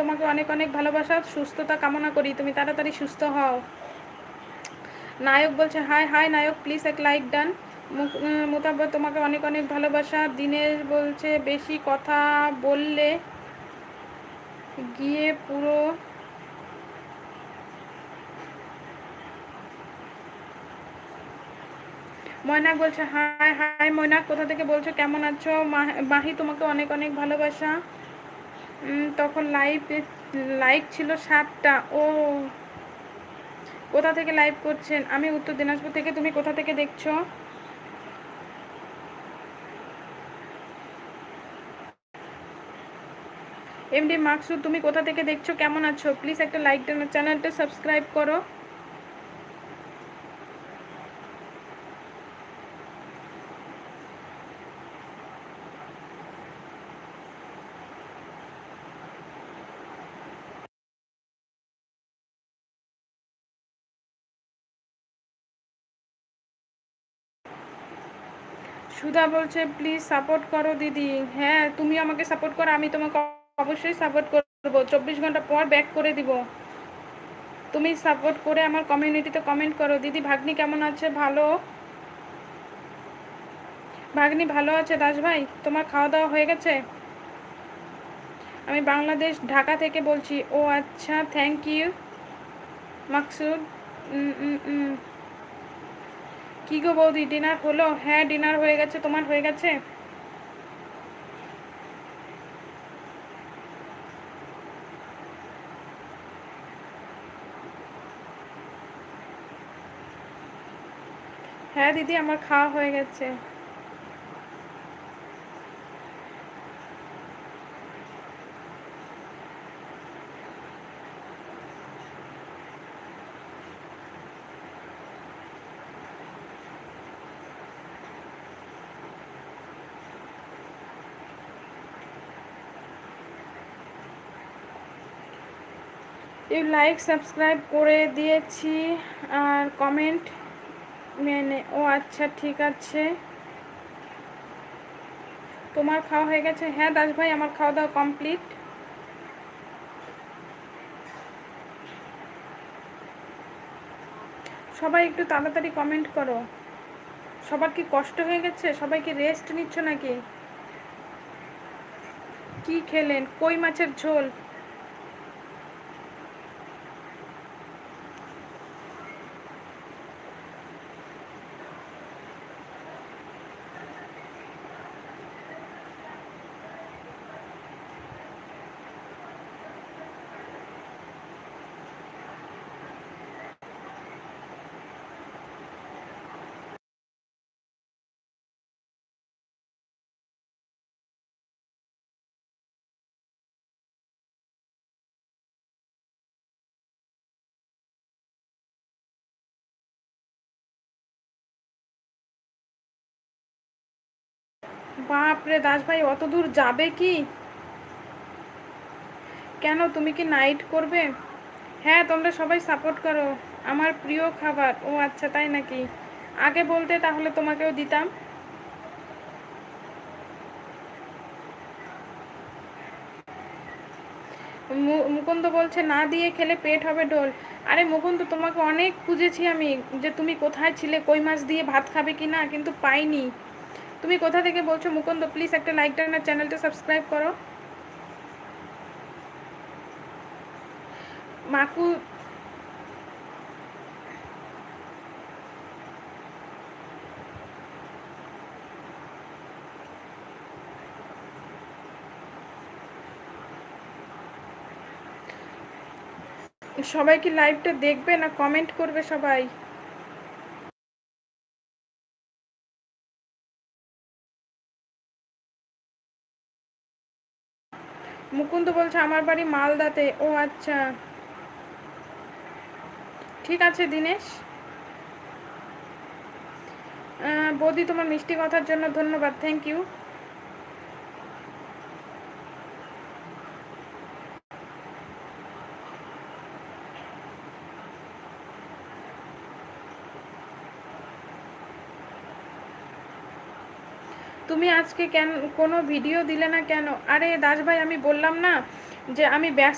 তোমাকে অনেক অনেক ভালোবাসা, সুস্থতা কামনা করি। তুমি তাড়াতাড়ি সুস্থ হও। নায়ক বলছে, হাই হাই নায়ক প্লিজ এক লাইক ডান মোতাব্বর তোমাকে অনেক অনেক ভালোবাসা। দিনেশ বলছে, বেশি কথা বললে গিয়ে পুরো ময়নাক বলছে, হাই হাই ময়নাক কোথা থেকে বলছো? কেমন আছো? মাহি তোমাকে অনেক অনেক ভালোবাসা। তখন লাইভ লাইক ছিল সাতটা। ও, কোথা থেকে লাইভ করছেন? আমি উত্তর দিনাজপুর থেকে, তুমি কোথা থেকে দেখছ? এমডি মাকসুদ, তুমি কোথা থেকে দেখছ? কেমন আছো? প্লিজ একটা লাইক চ্যানেলটা সাবস্ক্রাইব করো। সুধা বলছে প্লিজ সাপোর্ট করো দিদি। হ্যাঁ তুমি আমাকে সাপোর্ট করো, আমি তোমাকে অবশ্যই সাপোর্ট করব। চব্বিশ ঘণ্টা পর ব্যাক করে দিব। তুমি সাপোর্ট করে আমার কমিউনিটিতে কমেন্ট করো। দিদি, ভাগ্নি কেমন আছে? ভালো? ভাগ্নি ভালো আছে দাস ভাই। তোমার খাওয়া দাওয়া হয়ে গেছে? আমি বাংলাদেশ, ঢাকা থেকে বলছি। ও আচ্ছা থ্যাংক ইউ মাকসুদ। কি গো বৌদি ডিনার হলো? হ্যাঁ ডিনার হয়ে গেছে। তোমার হয়ে গেছে? হ্যাঁ দিদি, আমার খাওয়া হয়ে গেছে। ইউ লাইক সাবস্ক্রাইব করে দিয়েছি আর কমেন্ট মেনে, ও আচ্ছা ঠিক আছে। তোমার খাওয়া হয়ে গেছে? হ্যাঁ দাস ভাই, আমার খাওয়া দাওয়া কমপ্লিট সবাই একটু তাড়াতাড়ি কমেন্ট করো। সবার কি কষ্ট হয়ে গেছে? সবাই কি রেস্ট নিচ্ছ নাকি? কি খেলেন? কই মাছের ঝোল? বাপরে দাস ভাই অত দূর যাবে কি? কেন তুমি কি নাইট করবে? হ্যাঁ তোমরা সবাই সাপোর্ট করো। আমার প্রিয় খাবার। ও আচ্ছা তাই নাকি? আগে বলতে তাহলে তোমাকেও দিতাম। মুকুন্দ বলছে, না দিয়ে খেলে পেট হবে ডোল। আরে মুকুন্দ, তোমাকে অনেক খুঁজেছি আমি যে তুমি কোথায় ছিলে, কই মাছ দিয়ে ভাত খাবে কি না কিন্তু পাইনি। তুমি কোথা থেকে বলছো মুকুন্দ প্লিজ একটা লাইক টান আর চ্যানেলটা সাবস্ক্রাইব করো। মাকু, সবাই কি লাইভটা দেখবে না কমেন্ট করবে সবাই? মুকুন্দ বলছে, আমার বাড়ি মালদাতে। ও আচ্ছা। ঠিক আছে, দিনেশ। বৌদি, তোমার মিষ্টি কথার জন্য ধন্যবাদ। থ্যাংক ইউ তুমি আজকে কেন কোনো ভিডিও দিলে না কেন? আরে দাস ভাই, আমি বললাম না যে আমি ব্যস্ত